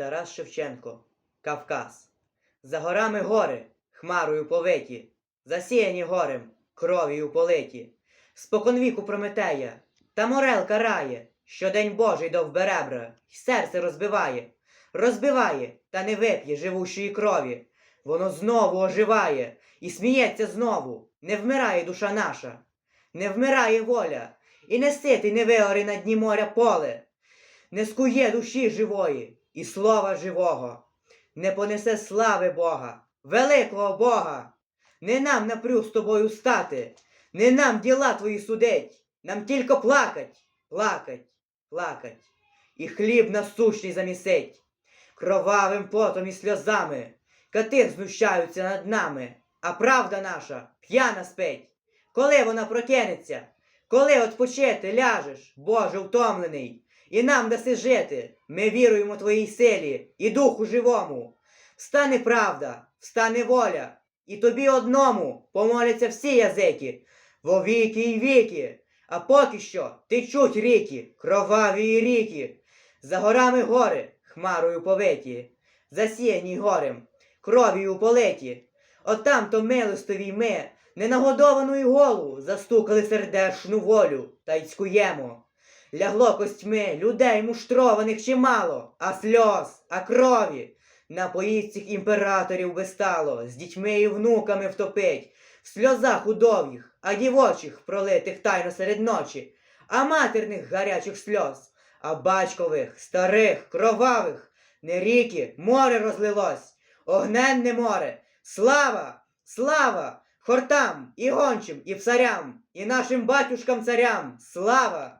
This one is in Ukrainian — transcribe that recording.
Тарас Шевченко, Кавказ. За горами гори, хмарою повиті, засіяні горем, кров'ю политі. Споконвіку Прометея, та морел карає, що день Божий дов беребра, й серце розбиває, розбиває, та не вип'є живущої крові. Воно знову оживає і сміється знову, не вмирає душа наша, не вмирає воля, і не ситий не вигори на дні моря поле, не скує душі живої і слова живого, не понесе слави Бога, великого Бога. Не нам напрю з тобою стати, не нам діла твої судить, нам тільки плакать, плакать, плакать, і хліб насущний замісить, кровавим потом і сльозами, кати знущаються над нами, а правда наша п'яна спить. Коли вона прокинеться, коли отпочити ляжеш, Боже втомлений, і нам даси жити, ми віруємо твоїй силі і духу живому. Встане правда, встане воля, і тобі одному помоляться всі язики, во віки й віки. А поки що течуть ріки, кроваві ріки, за горами гори, хмарою повиті, засіяні горем, кров'ю политі. Отам то милостиві ми, ненагодованою голову, застукали сердешну волю, та й цькуємо. Лягло костьми людей муштрованих чимало, а сльоз, а крові. На поїздцях імператорів би стало, з дітьми і внуками втопить, в сльозах удовгих, а дівочих, пролитих тайно серед ночі, а матерних гарячих сльоз, а батькових, старих, кровавих, не ріки, море розлилось, огненне море, слава, слава, хортам, і гончим, і псарям, і нашим батюшкам царям, слава!